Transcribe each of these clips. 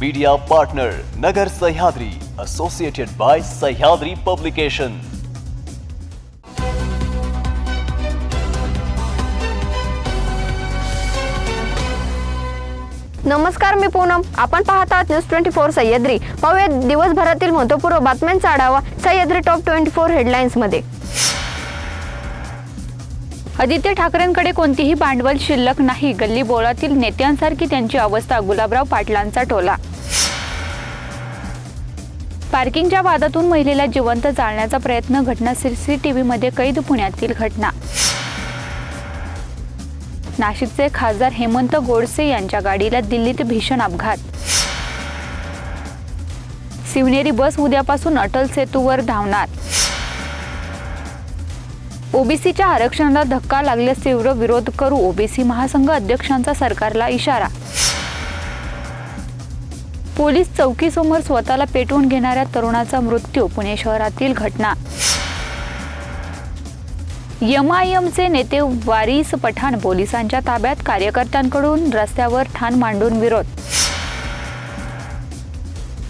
Media partner Nagar Sahyadri associated by Sahyadri publication नमस्कार मी पूनम. आपण पाहत आहात न्यूज ट्वेंटी फोर सह्याद्री. पाहूया दिवसभरातील महत्त्वपूर्ण बातम्यांचा आढावा सह्याद्री टॉप ट्वेंटी फोर हेडलाईन्समध्ये. आदित्य ठाकरेंकडे कोणतीही भांडवल शिल्लक नाही. गल्ली बोळातील नेत्यांसारखी त्यांची अवस्था गुलाबराव पाटलांचा टोला. पार्किंगच्या वादातून महिलेला जिवंत जाळण्याचा प्रयत्न घटना सीसीटीव्हीमध्ये कैद पुण्यातील घटना. नाशिकचे खासदार हेमंत गोडसे यांच्या गाडीला दिल्लीत भीषण अपघात. शिवनेरी बस उद्यापासून अटल सेतूवर धावणार. ओबीसीच्या आरक्षणाला धक्का लागल्यास तीव्र विरोध करू ओबीसी महासंघ अध्यक्षांचा सरकारला इशारा. पोलीस चौकीसमोर स्वतःला पेटवून घेणाऱ्या तरुणाचा मृत्यू पुणे शहरातील घटना. एमआयएमचे नेते वारिस पठाण पोलिसांच्या ताब्यात कार्यकर्त्यांकडून रस्त्यावर ठाण मांडून विरोध.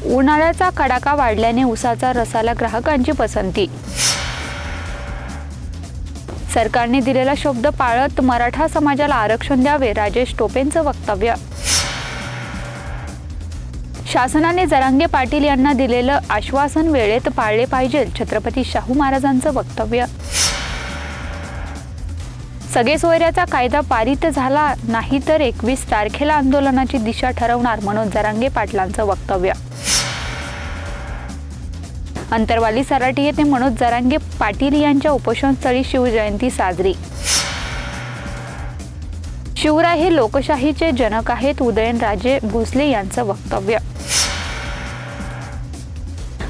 उन्हाळ्याचा कडाका वाढल्याने उसाचा रसाला ग्राहकांची पसंती. सरकारने दिलेला शब्द पाळत मराठा समाजाला आरक्षण द्यावे राजेश टोपेंचं वक्तव्य. शासनाने जरांगे पाटील यांना दिलेलं आश्वासन वेळेत पाळले पाहिजे छत्रपती शाहू महाराजांचं वक्तव्य. सगळे सोयऱ्याचा कायदा पारित झाला नाही तर एकवीस तारखेला आंदोलनाची दिशा ठरवणार म्हणून जरांगे पाटलांचं वक्तव्य. अंतरवाली सराटी येथे मनोज जरांगे पाटील यांच्या उपोषणस्थळी शिवजयंती साजरी. शिवराय हे लोकशाहीचे जनक आहेत उदयनराजे भोसले यांचं वक्तव्य.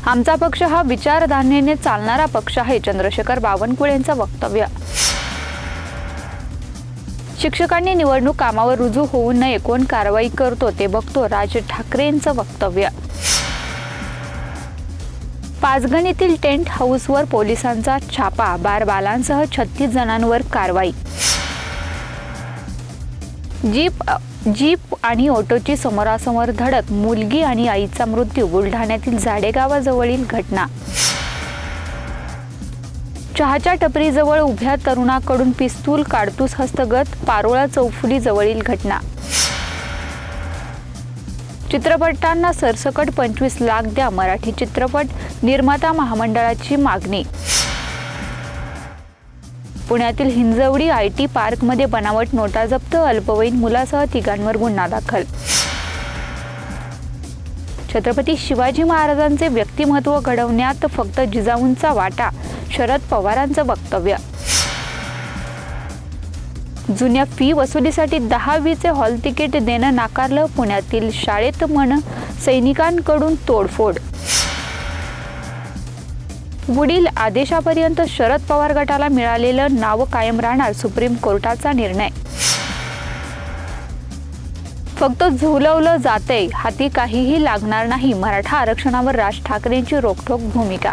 आमचा पक्ष हा विचारधारणेने चालणारा पक्ष आहे चंद्रशेखर बावनकुळेंचं वक्तव्य. शिक्षकांनी निवडणूक कामावर रुजू होऊ नये कोण कारवाई करतो ते बघतो राज ठाकरेंचं वक्तव्य. पाचगण येथील टेंट हाऊसवर पोलिसांचा छापा बारबालांसह छत्तीस जणांवर कारवाई. जीप जीप आणि ऑटोची समोरासमोर धडक मुलगी आणि आईचा मृत्यू बुलढाण्यातील झाडेगावाजवळील घटना. चहाच्या टपरीजवळ उभ्या तरुणाकडून पिस्तूल काडतूस हस्तगत पारोळा चौफुली जवळील घटना. चित्रपटांना सरसकट पंचवीस लाख द्या मराठी चित्रपट निर्माता महामंडळाची मागणी. पुण्यातील हिंजवडी आय टी पार्कमध्ये बनावट नोटा जप्त अल्पवयीन मुलासह तिघांवर गुन्हा दाखल. छत्रपती शिवाजी महाराजांचे व्यक्तिमत्व घडवण्यात फक्त जिजाऊंचा वाटा शरद पवारांचं वक्तव्य. जुन्या फी वसुलीसाठी दहावीचे हॉल तिकीट देणं नाकारलं पुण्यातील शाळेत म्हण सैनिकांकडून तोडफोड. पुढील आदेशापर्यंत शरद पवार गटाला मिळालेलं नाव कायम राहणार सुप्रीम कोर्टाचा निर्णय. फक्त झुलवलं जाते हाती काहीही लागणार नाही मराठा आरक्षणावर राज ठाकरेंची रोखठोक भूमिका.